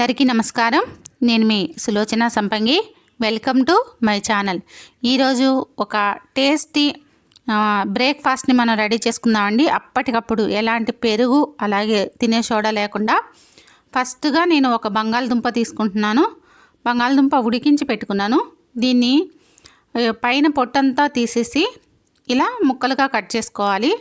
అందరికీ నమస్కారం. నేను మీ Sulochana Sampangi. Welcome to my channel. ఈరోజు ఒక టేస్టీ బ్రేక్ఫాస్ట్ని మనం రెడీ చేసుకుందామండి. అప్పటికప్పుడు ఎలాంటి పెరుగు అలాగే తినే సోడా లేకుండా. ఫస్ట్గా నేను ఒక బంగాళదుంప తీసుకుంటున్నాను. బంగాళదుంప ఉడికించి పెట్టుకున్నాను. దీన్ని పైన పొట్టంతా తీసేసి ఇలా ముక్కలుగా కట్ చేసుకోవాలి.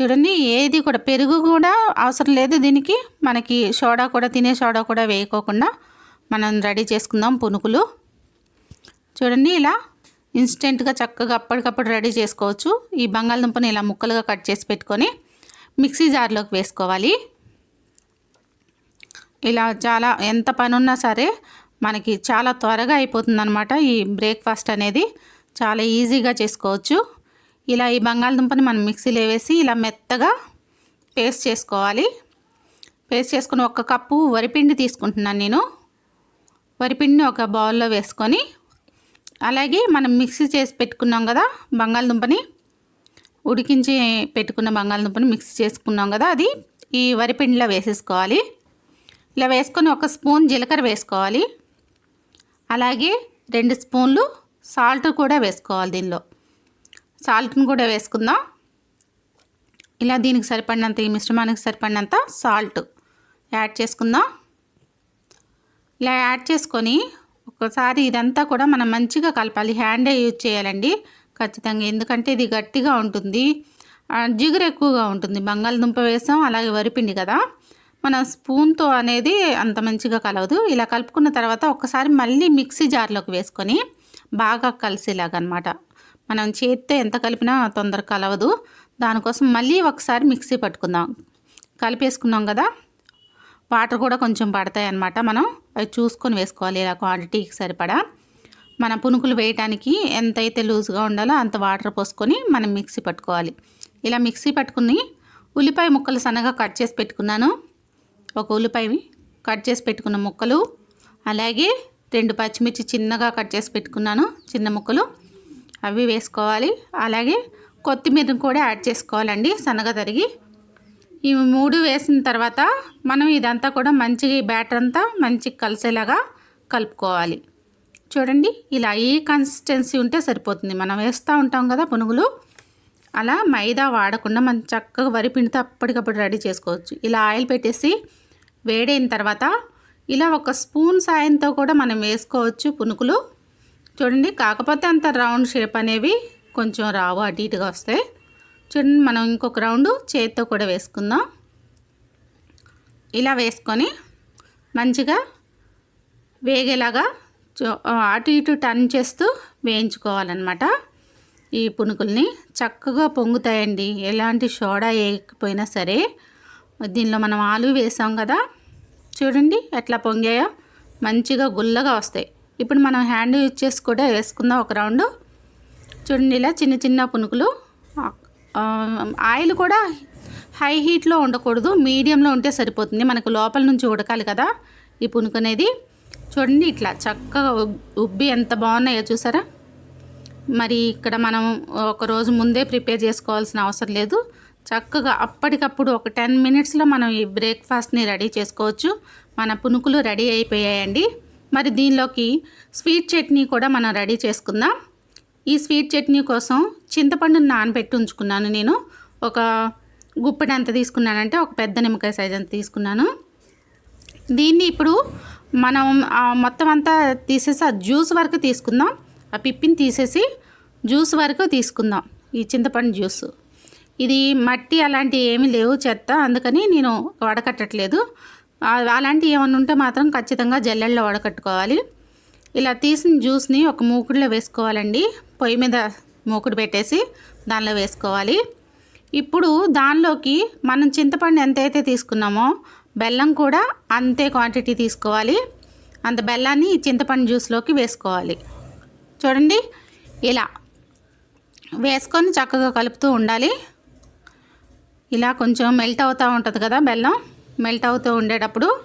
చూడండి ఏది కూడా పెరుగు కూడా అవసరం లేదు దీనికి. మనకి సోడా కూడా తినే సోడా కూడా వేయకోకుండా మనం రెడీ చేసుకుందాం పునుకులు. చూడండి ఇలా ఇన్స్టెంట్గా చక్కగా అప్పటికప్పుడు రెడీ చేసుకోవచ్చు. ఈ బంగాళదుంపని ఇలా ముక్కలుగా కట్ చేసి పెట్టుకొని మిక్సీ జార్లోకి వేసుకోవాలి. ఇలా చాలా ఎంత పని ఉన్నా సరే మనకి చాలా త్వరగా అయిపోతుంది ఈ బ్రేక్ఫాస్ట్ అనేది. చాలా ఈజీగా చేసుకోవచ్చు. ఇలా ఈ బంగాళదుంపని మనం మిక్సీలో వేసి ఇలా మెత్తగా పేస్ట్ చేసుకోవాలి. పేస్ట్ చేసుకుని ఒక కప్పు వరిపిండి తీసుకుంటున్నాను నేను. వరిపిండిని ఒక బౌల్లో వేసుకొని అలాగే మనం మిక్సీ చేసి పెట్టుకున్నాం కదా బంగాళదుంపని ఉడికించి పెట్టుకున్న బంగాళదుంపని మిక్స్ చేసుకున్నాం కదా అది ఈ వరిపిండిలో వేసేసుకోవాలి. ఇలా వేసుకొని ఒక స్పూన్ జీలకర్ర వేసుకోవాలి. అలాగే రెండు స్పూన్లు సాల్ట్ కూడా వేసుకోవాలి దీనిలో. సాల్ట్ని కూడా వేసుకుందాం. ఇలా దీనికి సరిపడినంత ఈ మిశ్రమానికి సరిపడినంత సాల్ట్ యాడ్ చేసుకుందాం. ఇలా యాడ్ చేసుకొని ఒకసారి ఇదంతా కూడా మనం మంచిగా కలపాలి. హ్యాండే యూజ్ చేయాలండి ఖచ్చితంగా. ఎందుకంటే ఇది గట్టిగా ఉంటుంది. జిగురు ఎక్కువగా ఉంటుంది. బంగాళదుంప వేసాం అలాగే వరిపిండి కదా. మన స్పూన్తో అనేది అంత మంచిగా కలవదు. ఇలా కలుపుకున్న తర్వాత ఒకసారి మళ్ళీ మిక్సీ జార్లోకి వేసుకొని బాగా కలిసేలాగనమాట. మనం చేతితో ఎంత కలిపినా తొందరగా కలవదు. దానికోసం మళ్ళీ ఒకసారి మిక్సీ పట్టుకుందాం. కలిపేసుకున్నాం కదా? వాటర్ కూడా కొంచెం పడతాయి అన్నమాట మనం. అవి చూసుకొని వేసుకోవాలి ఇలా క్వాంటిటీకి సరిపడా. మన పునుకులు వేయటానికి ఎంతైతే లూజ్గా ఉండాలో అంత వాటర్ పోసుకొని మనం మిక్సీ పట్టుకోవాలి. ఇలా మిక్సీ పట్టుకుని ఉల్లిపాయ ముక్కలు సన్నగా కట్ చేసి పెట్టుకున్నాను. ఒక ఉల్లిపాయ కట్ చేసి పెట్టుకున్న ముక్కలు అలాగే రెండు పచ్చిమిర్చి చిన్నగా కట్ చేసి పెట్టుకున్నాను చిన్న ముక్కలు. అవి వేసుకోవాలి. అలాగే కొత్తిమీర కూడా యాడ్ చేసుకోవాలండి సన్నగా తరిగి. ఈ మూడు వేసిన తర్వాత మనం ఇదంతా కూడా మంచిగా ఈ బ్యాటర్ అంతా మంచిగా కలిసేలాగా కలుపుకోవాలి. చూడండి ఇలా ఈ కన్సిస్టెన్సీ ఉంటే సరిపోతుంది. మనం వేస్తూ ఉంటాం కదా పునుగులు. అలా మైదా వాడకుండా మనం చక్కగా వరి పిండితో అప్పటికప్పుడు రెడీ చేసుకోవచ్చు. ఇలా ఆయిల్ పెట్టేసి వేడైన తర్వాత ఇలా ఒక స్పూన్ సాయంతో కూడా మనం వేసుకోవచ్చు పునుకులు చూడండి కాకపోతే అంత రౌండ్ షేప్ అనేవి కొంచెం రావు అటు ఇటుగా వస్తాయి. చూడండి మనం ఇంకొక రౌండ్ చేతితో కూడా వేసుకుందాం. ఇలా వేసుకొని మంచిగా వేగేలాగా అటు ఇటు టర్న్ చేస్తూ వేయించుకోవాలన్నమాట. ఈ పునుకుల్ని చక్కగా పొంగుతాయండి. ఎలాంటి సోడా వేయకపోయినా సరే దీనిలో మనం ఆలు వేసాం కదా. చూడండి ఎట్లా పొంగాయో మంచిగా గుల్లగా వస్తాయి. ఇప్పుడు మనం హ్యాండ్ యూజ్ చేసి కూడా వేసుకుందాం ఒక రౌండ్. చూడండి ఇలా చిన్న చిన్న పునుకులు. ఆయిల్ కూడా హై హీట్లో ఉండకూడదు. మీడియంలో ఉంటే సరిపోతుంది. మనకు లోపల నుంచి ఉడకాలి కదా ఈ పునుకు అనేది. చూడండి ఇట్లా చక్కగా ఉబ్బి ఎంత బాగున్నాయో చూసారా? మరి ఇక్కడ మనం ఒక రోజు ముందే ప్రిపేర్ చేసుకోవాల్సిన అవసరం లేదు. చక్కగా అప్పటికప్పుడు ఒక టెన్ మినిట్స్లో మనం ఈ బ్రేక్ఫాస్ట్ని రెడీ చేసుకోవచ్చు. మన పునుకులు రెడీ అయిపోయాయండి. మరి దీనిలోకి స్వీట్ చట్నీ కూడా మనం రెడీ చేసుకుందాం. ఈ స్వీట్ చట్నీ కోసం చింతపండుని నానబెట్టి ఉంచుకున్నాను నేను. ఒక గుప్పెడు ఎంత తీసుకున్నానంటే ఒక పెద్ద నిమ్మకాయ సైజ్ అంత తీసుకున్నాను. దీన్ని ఇప్పుడు మనం మొత్తం అంతా తీసేసి ఆ జ్యూస్ వరకు తీసుకుందాం. ఆ పిప్పిని తీసేసి జ్యూస్ వరకు తీసుకుందాం. ఈ చింతపండు జ్యూస్. ఇది మట్టి అలాంటివి ఏమీ లేవు చెత్త అందుకని నేను వడకట్టట్లేదు. అలాంటివి ఏమైనా ఉంటే మాత్రం ఖచ్చితంగా జల్లెల్లో వడకట్టుకోవాలి. ఇలా తీసిన జ్యూస్ని ఒక మూకుడులో వేసుకోవాలండి. పొయ్యి మీద మూకుడు పెట్టేసి దానిలో వేసుకోవాలి. ఇప్పుడు దానిలోకి మనం చింతపండు ఎంతైతే తీసుకున్నామో బెల్లం కూడా అంతే క్వాంటిటీ తీసుకోవాలి. అంత బెల్లాన్ని ఈ చింతపండు జ్యూస్లోకి వేసుకోవాలి. చూడండి ఇలా వేసుకొని చక్కగా కలుపుతూ ఉండాలి. ఇలా కొంచెం మెల్ట్ అవుతూ ఉంటుంది కదా బెల్లం. మెల్ట్ అవుతూ ఉండేటప్పుడు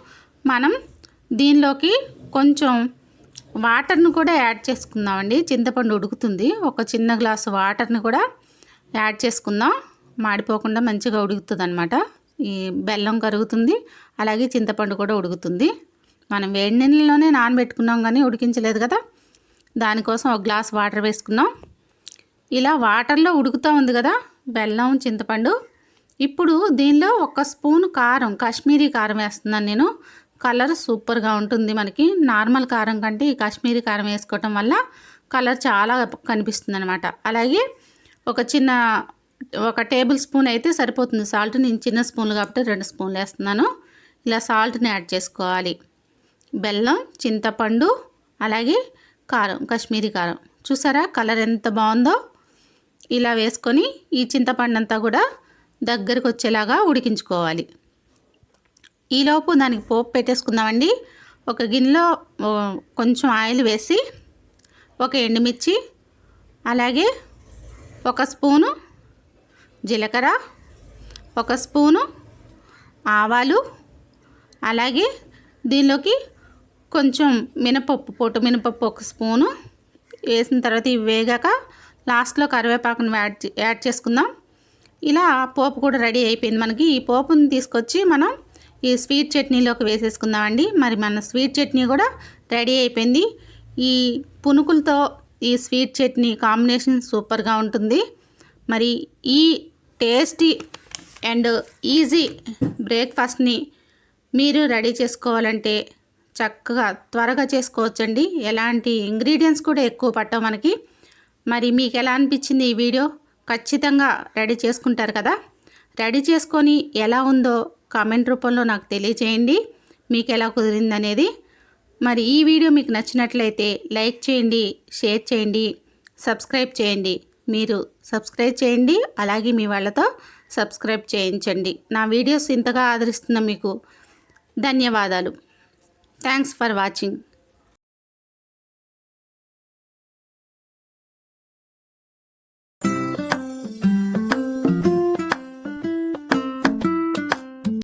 మనం దీనిలోకి కొంచెం వాటర్ని కూడా యాడ్ చేసుకుందామండి. చింతపండు ఉడుకుతుంది. ఒక చిన్న గ్లాసు వాటర్ని కూడా యాడ్ చేసుకుందాం. మాడిపోకుండా మంచిగా ఉడుకుతుంది అనమాట ఈ బెల్లం కరుగుతుంది. అలాగే చింతపండు కూడా ఉడుకుతుంది. మనం వేడి నీళ్ళలోనే నానబెట్టుకున్నాం కానీ ఉడికించలేదు కదా. దానికోసం ఒక గ్లాస్ వాటర్ వేసుకున్నాం. ఇలా వాటర్లో ఉడుకుతూ ఉంది కదా బెల్లం చింతపండు. ఇప్పుడు దీనిలో ఒక స్పూన్ కారం కాశ్మీరీ కారం వేస్తున్నాను నేను. కలర్ సూపర్గా ఉంటుంది మనకి. నార్మల్ కారం కంటే ఈ కాశ్మీరీ కారం వేసుకోవటం వల్ల కలర్ చాలా కనిపిస్తుంది అనమాట అలాగే ఒక చిన్న ఒక టేబుల్ స్పూన్ అయితే సరిపోతుంది. సాల్ట్ నేను చిన్న స్పూన్లు కాబట్టి రెండు స్పూన్లు వేస్తున్నాను. ఇలా సాల్ట్ని యాడ్ చేసుకోవాలి. బెల్లం చింతపండు అలాగే కారం కాశ్మీరీ కారం. చూసారా కలర్ ఎంత బాగుందో? ఇలా వేసుకొని ఈ చింతపండు అంతా కూడా దగ్గరకు వచ్చేలాగా ఉడికించుకోవాలి. ఈలోపు దానికి పోపు పెట్టేసుకుందామండి. ఒక గిన్నెలో కొంచెం ఆయిల్ వేసి ఒక ఎండుమిర్చి అలాగే ఒక స్పూను జీలకర్ర ఒక స్పూను ఆవాలు అలాగే దీనిలోకి కొంచెం మినపప్పు పొట్టు మినపప్పు ఒక స్పూను వేసిన తర్వాత ఇవి వేగాక లాస్ట్లో కరివేపాకును యాడ్ యాడ్ చేసుకుందాం. ఇలా పోపు కూడా రెడీ అయిపోయింది. మనకి ఈ పోపుని తీసుకొచ్చి మనం ఈ స్వీట్ చట్నీలోకి వేసేసుకుందామండి. మరి మన స్వీట్ చట్నీ కూడా రెడీ అయిపోయింది. ఈ పునుకులతో ఈ స్వీట్ చట్నీ కాంబినేషన్ సూపర్గా ఉంటుంది. మరి ఈ టేస్టీ అండ్ ఈజీ బ్రేక్ఫాస్ట్ని మీరు రెడీ చేసుకోవాలంటే చక్కగా త్వరగా చేసుకోవచ్చండి. ఎలాంటి ఇంగ్రీడియంట్స్ కూడా ఎక్కువ పట్టవు మనకి. మరి మీకు ఎలా అనిపించింది ఈ వీడియో? ఖచ్చితంగా రెడీ చేసుకుంటారు కదా? రెడీ చేసుకొని ఎలా ఉందో కామెంట్ రూపంలో నాకు తెలియచేయండి. మీకు ఎలా కుదిరింది అనేది మరి ఈ వీడియో మీకు నచ్చినట్లయితే లైక్ చేయండి షేర్ చేయండి సబ్స్క్రైబ్ చేయండి. మీరు సబ్స్క్రైబ్ చేయండి అలాగే మీ వాళ్ళతో సబ్స్క్రైబ్ చేయించండి. నా వీడియోస్ ఇంతగా ఆదరిస్తున్న మీకు ధన్యవాదాలు. Thanks for watching.